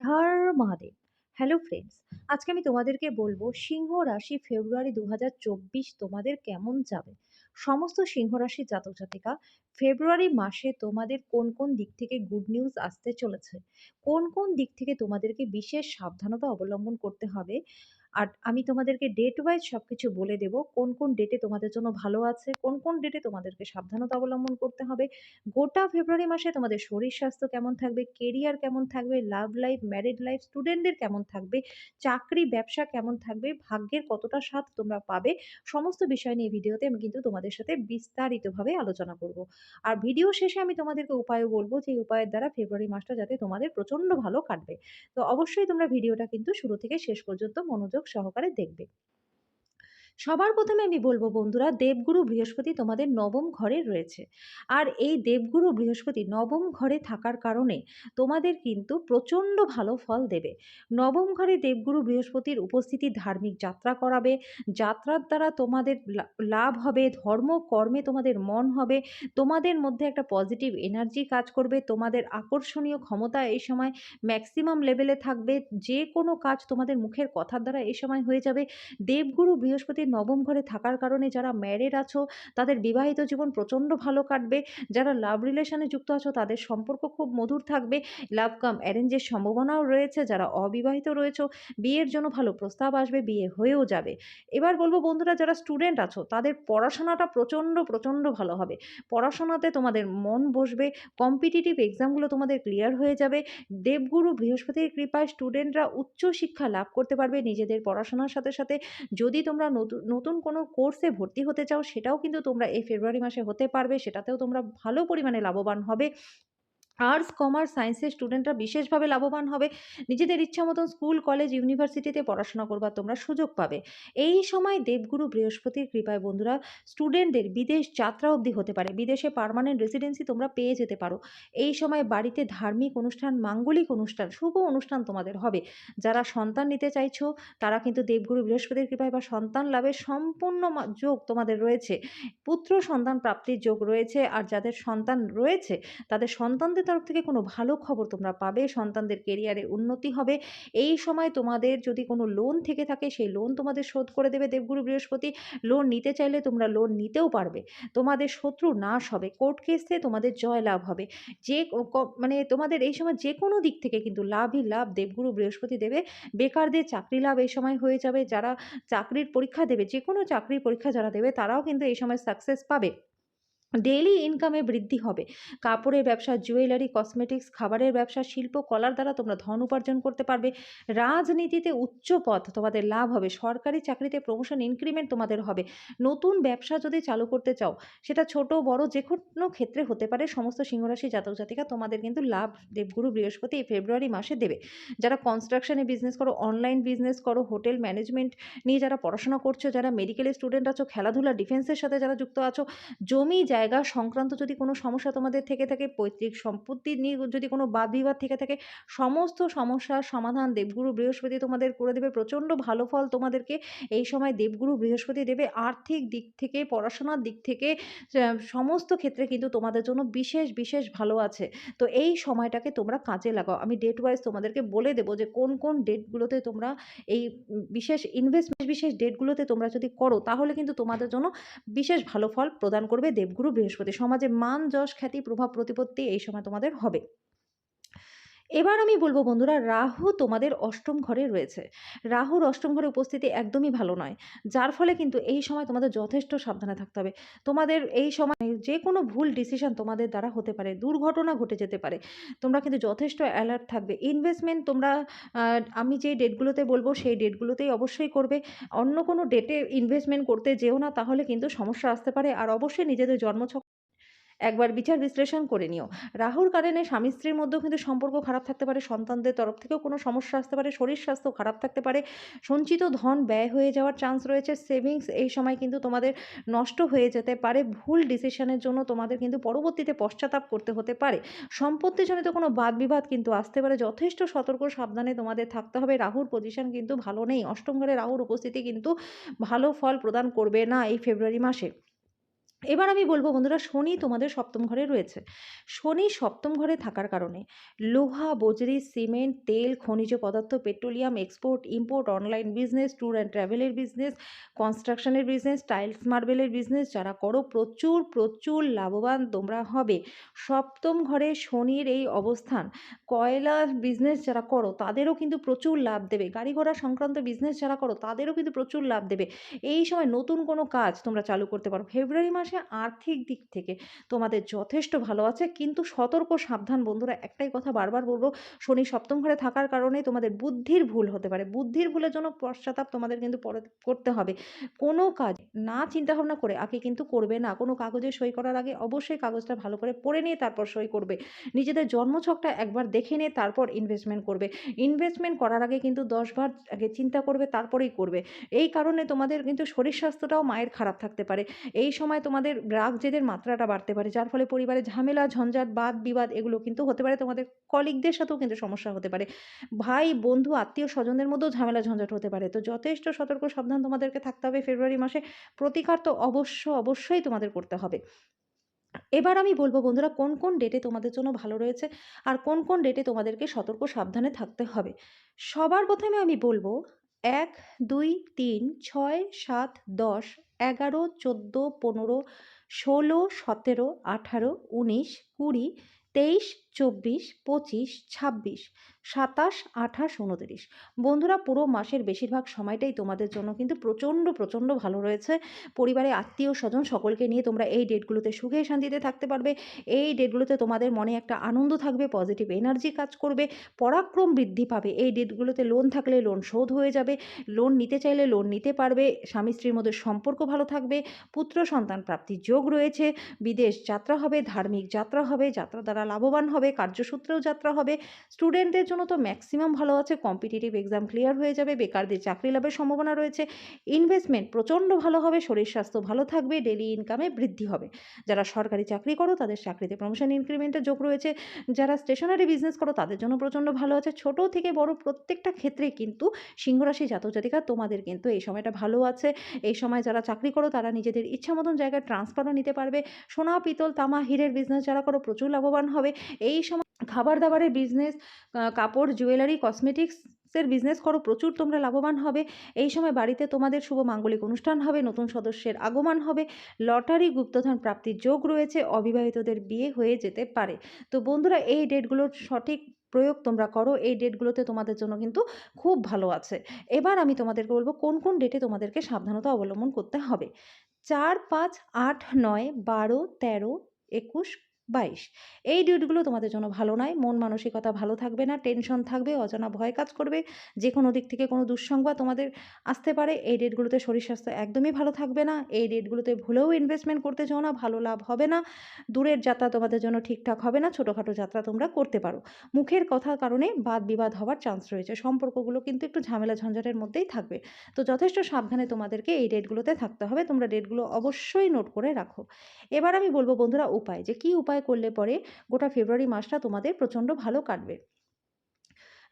হর Mahadev. Hello friends আজকে আমি তোমাদেরকে বলব, সিংহ রাশি ফেব্রুয়ারি দু হাজার চব্বিশ তোমাদের কেমন যাবে? সমস্ত সিংহ রাশির জাতক জাতিকা, ফেব্রুয়ারি মাসে তোমাদের কোন কোন দিক থেকে গুড নিউজ আসতে চলেছে? কোন কোন দিক থেকে তোমাদেরকে বিশেষ সাবধানতা অবলম্বন করতে হবে? আর আমি তোমাদেরকে ডেট ওয়াইজ সব কিছু বলে দেব, কোন কোন ডেটে তোমাদের জন্য ভালো আছে, কোন কোন ডেটে তোমাদেরকে সাবধানতা অবলম্বন করতে হবে, গোটা ফেব্রুয়ারি মাসে তোমাদের শরীর স্বাস্থ্য কেমন থাকবে কেরিয়ার কেমন থাকবে লাভ লাইফ ম্যারিড লাইফ স্টুডেন্টদের কেমন থাকবে, চাকরি, ব্যবসা কেমন থাকবে, ভাগ্যের কতটা স্বাদ তোমরা পাবে, সমস্ত বিষয় নিয়ে ভিডিওতে আমি কিন্তু তোমাদের সাথে বিস্তারিতভাবে আলোচনা করব। আর ভিডিও শেষে আমি তোমাদেরকে উপায়ও বলব যে উপায়ের দ্বারা ফেব্রুয়ারি মাসটা যাতে তোমাদের প্রচণ্ড ভালো কাটবে। তো অবশ্যই তোমরা ভিডিওটা কিন্তু শুরু থেকে শেষ পর্যন্ত মনোযোগ সহকারে দেখবে। সবার প্রথমে আমি বলব বন্ধুরা, দেবগুরু বৃহস্পতি তোমাদের নবম ঘরে রয়েছে। আর এই দেবগুরু বৃহস্পতি নবম ঘরে থাকার কারণে তোমাদের কিন্তু প্রচণ্ড ভালো ফল দেবে। নবম ঘরে দেবগুরু বৃহস্পতির উপস্থিতি ধার্মিক যাত্রা করাবে। যাত্রার দ্বারা তোমাদের লাভ হবে, ধর্ম, কর্মে তোমাদের মন হবে। তোমাদের মধ্যে একটা পজিটিভ এনার্জি কাজ করবে। তোমাদের আকর্ষণীয় ক্ষমতা এই সময় ম্যাক্সিমাম লেভেলে থাকবে। যে কোনো কাজ তোমাদের মুখের কথার দ্বারা এই সময় হয়ে যাবে। দেবগুরু বৃহস্পতির নবম ঘরে থাকার কারণে যারা ম্যারেড আছো, তাদের বিবাহিত জীবন প্রচণ্ড ভালো কাটবে। যারা লাভ রিলেশনে যুক্ত আছো, তাদের সম্পর্ক খুব মধুর থাকবে। লাভ কাম অ্যারেঞ্জের সম্ভাবনাও রয়েছে। যারা অবিবাহিত রয়েছে, বিয়ের জন্য ভালো প্রস্তাব আসবে, বিয়ে হয়েও যাবে। এবার বলব বন্ধুরা, যারা স্টুডেন্ট আছো, তাদের পড়াশোনাটা প্রচণ্ড প্রচণ্ড ভালো হবে। পড়াশোনাতে তোমাদের মন বসবে কম্পিটিটিভ এক্সামগুলো তোমাদের ক্লিয়ার হয়ে যাবে। দেবগুরু বৃহস্পতির কৃপায় স্টুডেন্টরা উচ্চ শিক্ষা লাভ করতে পারবে নিজেদের পড়াশোনার সাথে সাথে। যদি তোমরা নতুন নতুন কোনো কোর্সে ভর্তি হতে চাও, সেটাও কিন্তু তোমরা এই ফেব্রুয়ারি মাসে হতে পারবে। সেটাতেও তোমরা ভালো পরিমাণে লাভবান হবে। আর্টস কমার্স সায়েন্সের স্টুডেন্টরা বিশেষভাবে লাভবান হবে। নিজেদের ইচ্ছা মতন স্কুল কলেজ ইউনিভার্সিটিতে পড়াশোনা করবার তোমরা সুযোগ পাবে। এই সময় দেবগুরু বৃহস্পতির কৃপায় বন্ধুরা স্টুডেন্টদের বিদেশ যাত্রা অবধি হতে পারে। বিদেশে পারমানেন্ট রেসিডেন্সি তোমরা পেয়ে যেতে পারো। এই সময় বাড়িতে ধার্মিক অনুষ্ঠান, মাঙ্গলিক অনুষ্ঠান, শুভ অনুষ্ঠান তোমাদের হবে। যারা সন্তান নিতে চাইছো, তারা কিন্তু দেবগুরু বৃহস্পতির কৃপায় বা সন্তান লাভের সম্পূর্ণ যোগ তোমাদের রয়েছে। পুত্র সন্তান প্রাপ্তির যোগ রয়েছে। আর যাদের সন্তান রয়েছে, তাদের সন্তানদের তরফ থেকে কোনো ভালো খবর তোমরা পাবে, সন্তানদের কেরিয়ারে উন্নতি হবে। এই সময় তোমাদের যদি কোনো লোন থেকে থাকে, সেই লোন তোমাদের শোধ করে দেবে দেবগুরু বৃহস্পতি। লোন নিতে চাইলে তোমরা লোন নিতেও পারবে। তোমাদের শত্রু নাশ হবে। কোর্ট কেসে তোমাদের জয় লাভ হবে। যে মানে তোমাদের এই সময় যে কোনো দিক থেকে কিন্তু লাভই লাভ দেবগুরু বৃহস্পতি দেবে। বেকারদের চাকরি লাভ এই সময় হয়ে যাবে। যারা চাকরির পরীক্ষা দেবে যে কোনো চাকরির পরীক্ষা যারা দেবে, তারাও কিন্তু এই সময় সাকসেস পাবে। ডেইলি ইনকামে বৃদ্ধি হবে। কাপড়ের ব্যবসা, জুয়েলারি, কসমেটিক্স, খাবারের ব্যবসা, শিল্প, কলার দ্বারা তোমরা ধন উপার্জন করতে পারবে। রাজনীতিতে উচ্চ পথ, তোমাদের লাভ হবে। সরকারি চাকরিতে প্রমোশন ইনক্রিমেন্ট তোমাদের হবে। নতুন ব্যবসা যদি চালু করতে চাও, সেটা ছোট, বড়, যে কোনো ক্ষেত্রে হতে পারে। সমস্ত সিংহরাশি জাতক জাতিকা তোমাদের কিন্তু লাভ দেবগুরু বৃহস্পতি এই ফেব্রুয়ারি মাসে দেবে। যারা কনস্ট্রাকশনে বিজনেস করো অনলাইন বিজনেস করো হোটেল ম্যানেজমেন্ট নিয়ে যারা পড়াশোনা করছ, যারা মেডিকেলের স্টুডেন্ট আছো, খেলাধুলা ডিফেন্সের সাথে যারা যুক্ত আছো, জমি জায়গা সংক্রান্ত যদি কোনো সমস্যা তোমাদের থেকে থাকে, পৈতৃক সম্পত্তি নিয়ে যদি কোনো বাদ বিবাদ থেকে থাকে, সমস্ত সমস্যার সমাধান দেবগুরু বৃহস্পতি তোমাদের করে দেবে। প্রচণ্ড ভালো ফল তোমাদেরকে এই সময় দেবগুরু বৃহস্পতি দেবে। আর্থিক দিক থেকে, পড়াশোনার দিক থেকে সমস্ত ক্ষেত্রে কিন্তু তোমাদের জন্য বিশেষ বিশেষ ভালো আছে। তো এই সময়টাকে তোমরা কাজে লাগাও। আমি ডেট ওয়াইজ তোমাদেরকে বলে দেবো যে কোন কোন ডেটগুলোতে তোমরা এই বিশেষ ইনভেস্টমেন্ট বিশেষ ডেটগুলোতে তোমরা যদি করো, তাহলে কিন্তু তোমাদের জন্য বিশেষ ভালো ফল প্রদান করবে দেবগুরু বৃহস্পতি। সমাজে মান যশ খ্যাতি প্রভাব প্রতিপত্তি এই সময় তোমাদের হবে। এবার আমি বলব বন্ধুরা, রাহু তোমাদের অষ্টম ঘরে রয়েছে। রাহুর অষ্টম ঘরে উপস্থিতি একদমই ভালো নয়। যার ফলে কিন্তু এই সময় তোমাদের যথেষ্ট সাবধানে থাকতে হবে। তোমাদের এই সময় যে কোনো ভুল ডিসিশন তোমাদের দ্বারা হতে পারে, দুর্ঘটনা ঘটে যেতে পারে। তোমরা কিন্তু যথেষ্ট অ্যালার্ট থাকবে। ইনভেস্টমেন্ট তোমরা আমি যে ডেটগুলোতে বলব সেই ডেটগুলোতেই অবশ্যই করবে। অন্য কোনো ডেটে ইনভেস্টমেন্ট করতে যেও না, তাহলে কিন্তু সমস্যা আসতে পারে। আর অবশ্যই নিজেদের জন্মছক একবার বিচার বিশ্লেষণ করে নিও। রাহুর কারণে স্বামী স্ত্রীর মধ্যেও কিন্তু সম্পর্ক খারাপ থাকতে পারে, সন্তানদের তরফ থেকেও কোনো সমস্যা আসতে পারে, শরীর স্বাস্থ্য খারাপ থাকতে পারে। সঞ্চিত ধন ব্যয় হয়ে যাওয়ার চান্স রয়েছে সেভিংস এই সময় কিন্তু তোমাদের নষ্ট হয়ে যেতে পারে, ভুল ডিসিশনের জন্য তোমাদের কিন্তু পরবর্তীতে পশ্চাতাপ করতে হতে পারে। সম্পত্তিজনিত কোনো বাদ বিবাদ কিন্তু আসতে পারে, যথেষ্ট সতর্ক সাবধানে তোমাদের থাকতে হবে, রাহুর পজিশন কিন্তু ভালো নেই, অষ্টম ঘরে রাহুর উপস্থিতি কিন্তু ভালো ফল প্রদান করবে না এই ফেব্রুয়ারি মাসে। এবার আমি বলব বন্ধুরা, শনি তোমাদের সপ্তম ঘরে রয়েছে। শনি সপ্তম ঘরে থাকার কারণে লোহা, বজরি, সিমেন্ট, তেল, খনিজ পদার্থ, petroleum export import online business tour and ট্রাভেলের বিজনেস কনস্ট্রাকশনের বিজনেস টাইলস মার্বেলের বিজনেস যারা করো প্রচুর প্রচুর লাভবান তোমরা হবে। সপ্তম ঘরে শনির এই অবস্থান, কয়লা বিজনেস যারা করো, তাদেরও কিন্তু প্রচুর লাভ দেবে। গাড়ি ঘোড়া সংক্রান্ত বিজনেস যারা করো, তাদেরও কিন্তু প্রচুর লাভ দেবে। এই সময় নতুন কোনো কাজ তোমরা চালু করতে পারো। ফেব্রুয়ারি মাসে আর্থিক দিক থেকে তোমাদের যথেষ্ট ভালো আছে। কিন্তু সতর্ক, সাবধান বন্ধুরা, একটাই কথা বারবার বলব, শনি সপ্তম ঘরে থাকার কারণে তোমাদের বুদ্ধির ভুল হতে পারে। বুদ্ধির ভুলের জন্য পশ্চাতাপ তোমাদের কিন্তু পরে করতে হবে। কোনো কাজ না, চিন্তাভাবনা করে আগে কিন্তু করবে না। কোনো কাগজে সই করার আগে অবশ্যই কাগজটা ভালো করে পড়ে নিয়ে তারপর সই করবে। নিজেদের জন্মছকটা একবার দেখে নিয়ে তারপর ইনভেস্টমেন্ট করবে। ইনভেস্টমেন্ট করার আগে কিন্তু দশবার আগে চিন্তা করবে, তারপরেই করবে। এই কারণে তোমাদের কিন্তু শরীর স্বাস্থ্যটাও মায়ের খারাপ থাকতে পারে। এই সময় তোমাদের রাগ জেদের মাত্রাটা বাড়তে পারে, যার ফলে পরিবারে ঝামেলা, ঝঞ্ঝাট, বাদ বিবাদ এগুলো কিন্তু হতে পারে। তোমাদের কলিগদের সাথেও কিন্তু সমস্যা হতে পারে। ভাই, বন্ধু, আত্মীয় স্বজনদের মধ্যেও ঝামেলা, ঝঞ্ঝাট হতে পারে। তো যথেষ্ট সতর্ক, সাবধান তোমাদেরকে থাকতে হবে ফেব্রুয়ারি মাসে। প্রতিকার তো অবশ্য, অবশ্যই তোমাদের করতে হবে। এবার আমি বলব বন্ধুরা, কোন কোন ডেটে তোমাদের জন্য ভালো রয়েছে আর কোন কোন ডেটে তোমাদেরকে সতর্ক, সাবধানে থাকতে হবে? সবার প্রথমে আমি বলব এক, দুই, তিন, ছয়, সাত, দশ, এগারো, চোদ্দ, পনেরো, ষোলো, সতেরো, আঠারো, উনিশ, কুড়ি, তেইশ, চব্বিশ, পঁচিশ, ছাব্বিশ সাতাশ, আঠাশ, উনতিরিশ। বন্ধুরা, পুরো মাসের বেশিরভাগ সময়টাই তোমাদের জন্য কিন্তু প্রচণ্ড প্রচণ্ড ভালো রয়েছে। পরিবারে আত্মীয় স্বজন সকলকে নিয়ে তোমরা এই ডেটগুলোতে সুখে শান্তিতে থাকতে পারবে। এই ডেটগুলোতে তোমাদের মনে একটা আনন্দ থাকবে, পজিটিভ এনার্জি কাজ করবে, পরাক্রম বৃদ্ধি পাবে। এই ডেটগুলোতে লোন থাকলে লোন শোধ হয়ে যাবে, লোন নিতে চাইলে লোন নিতে পারবে, স্বামী স্ত্রীর মধ্যে সম্পর্ক ভালো থাকবে, পুত্র সন্তান প্রাপ্তির যোগ রয়েছে, বিদেশ যাত্রা হবে, ধার্মিক যাত্রা হবে, যাত্রা দ্বারা লাভবান হবে, কার্যসূত্রেও যাত্রা হবে, স্টুডেন্টদের জন্য তো ম্যাক্সিমাম ভালো আছে কম্পিটিটিভ এক্সাম ক্লিয়ার হয়ে যাবে, বেকারদের চাকরি লাভের সম্ভাবনা রয়েছে ইনভেস্টমেন্ট প্রচণ্ড ভালো হবে, শরীর স্বাস্থ্য ভালো থাকবে ডেলি ইনকামে বৃদ্ধি হবে। যারা সরকারি চাকরি করো, তাদের চাকরিতে প্রমোশন ইনক্রিমেন্টের যোগ রয়েছে। যারা স্টেশনারি বিজনেস করো, তাদের জন্য প্রচণ্ড ভালো আছে। ছোট থেকে বড় প্রত্যেকটা ক্ষেত্রে কিন্তু সিংহরাশি জাতক জাতিকা তোমাদের কিন্তু এই সময়টা ভালো আছে। এই সময় যারা চাকরি করো, তারা নিজেদের ইচ্ছা মতন জায়গায় ট্রান্সফারও নিতে পারবে। সোনা, পিতল, তামা, হীরের বিজনেস যারা করো, প্রচুর লাভবান হবে। এই সময় খাবার দাবারের বিজনেস কাপড় জুয়েলারি কসমেটিক্সের বিজনেস করো, প্রচুর তোমরা লাভবান হবে। এই সময় বাড়িতে তোমাদের শুভ মাঙ্গলিক অনুষ্ঠান হবে, নতুন সদস্যের আগমন হবে, লটারি, গুপ্তধন প্রাপ্তির যোগ রয়েছে, অবিবাহিতদের বিয়ে হয়ে যেতে পারে। তো বন্ধুরা, এই ডেটগুলোর সঠিক প্রয়োগ তোমরা করো, এই ডেটগুলোতে তোমাদের জন্য কিন্তু খুব ভালো আছে। এবার আমি তোমাদেরকে বলব, কোন কোন ডেটে তোমাদেরকে সাবধানতা অবলম্বন করতে হবে? চার, পাঁচ, আট, নয়, বারো, তেরো, একুশ বাইশ। এই ডেটগুলো তোমাদের জন্য ভালো নয়। মন মানসিকতা ভালো থাকবে না টেনশন থাকবে, অজানা ভয় কাজ করবে যে কোনো দিক থেকে কোনো দুঃসংবাদ তোমাদের আসতে পারে। এই ডেটগুলোতে শরীর স্বাস্থ্য একদমই ভালো থাকবে না। এই ডেটগুলোতে ভুলেও ইনভেস্টমেন্ট করতে চাও না, ভালো লাভ হবে না। দূরের যাত্রা তোমাদের জন্য ঠিকঠাক হবে না, ছোটোখাটো যাত্রা তোমরা করতে পারো। মুখের কথার কারণে বাদ বিবাদ হওয়ার চান্স রয়েছে। সম্পর্কগুলো কিন্তু একটু ঝামেলা ঝঞ্ঝাটের মধ্যেই থাকবে। তো যথেষ্ট সাবধানে তোমাদেরকে এই ডেটগুলোতে থাকতে হবে। তোমরা ডেটগুলো অবশ্যই নোট করে রাখো। এবার আমি বলব বন্ধুরা উপায়। যে কী উপায় করলে পরে গোটা ফেব্রুয়ারি মাসটা তোমাদের প্রচণ্ড ভালো কাটবে।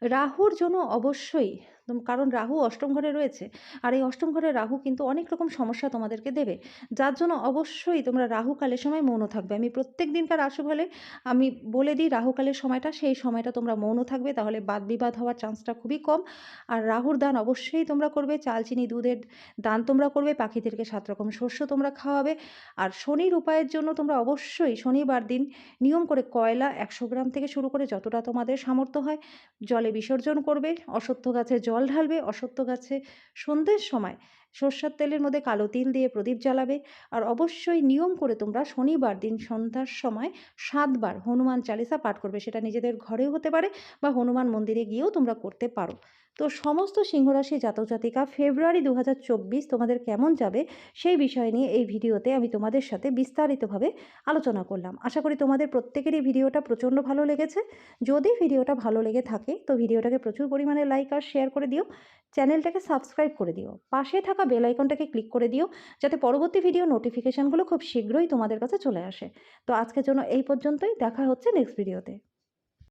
রাহুর জন্য অবশ্যই কারণ রাহু অষ্টম ঘরে রয়েছে। আর এই অষ্টম ঘরে রাহু কিন্তু অনেক রকম সমস্যা তোমাদেরকে দেবে। যার জন্য অবশ্যই তোমরা রাহুকালের সময় মৌন থাকবে। আমি প্রত্যেক দিনকার রাশিফলে আমি বলে দিই রাহুকালের সময়টা, সেই সময়টা তোমরা মৌন থাকবে। তাহলে বাদ বিবাদ হওয়ার চান্সটা খুবই কম। আর রাহুর দান অবশ্যই তোমরা করবে। চাল, চিনি, দুধের দান তোমরা করবে। পাখিদেরকে সাত রকম শস্য তোমরা খাওয়াবে। আর শনির উপায়ের জন্য তোমরা অবশ্যই শনিবার দিন নিয়ম করে কয়লা একশো গ্রাম থেকে শুরু করে যতটা তোমাদের সামর্থ্য হয়, জলে বিসর্জন করবে। অশ্বত্থ গাছে জল ঢালবে অশ্বত্থ গাছে সন্ধ্যের সময় সর্ষার তেলের মধ্যে কালো তিল দিয়ে প্রদীপ জ্বালাবে। আর অবশ্যই নিয়ম করে তোমরা শনিবার দিন সন্ধ্যার সময় সাতবার হনুমান চালিসা পাঠ করবে। সেটা নিজেদের ঘরেও হতে পারে বা হনুমান মন্দিরে গিয়েও তোমরা করতে পারো। তো সমস্ত সিংহরাশি জাতক জাতিকা, ফেব্রুয়ারি দু হাজার চব্বিশ তোমাদের কেমন যাবে সেই বিষয় নিয়ে এই ভিডিওতে আমি তোমাদের সাথে বিস্তারিতভাবে আলোচনা করলাম। আশা করি তোমাদের প্রত্যেকেরই ভিডিওটা প্রচণ্ড ভালো লেগেছে। যদি ভিডিওটা ভালো লেগে থাকে, তো ভিডিওটাকে প্রচুর পরিমাণে লাইক আর শেয়ার করে দিও। চ্যানেলটাকে সাবস্ক্রাইব করে দিও। পাশে থাকা বেল আইকনটাকে ক্লিক করে দিও, যাতে পরবর্তী ভিডিও নোটিফিকেশানগুলো খুব শীঘ্রই তোমাদের কাছে চলে আসে। তো আজকের জন্য এই পর্যন্তই। দেখা হচ্ছে নেক্সট ভিডিওতে।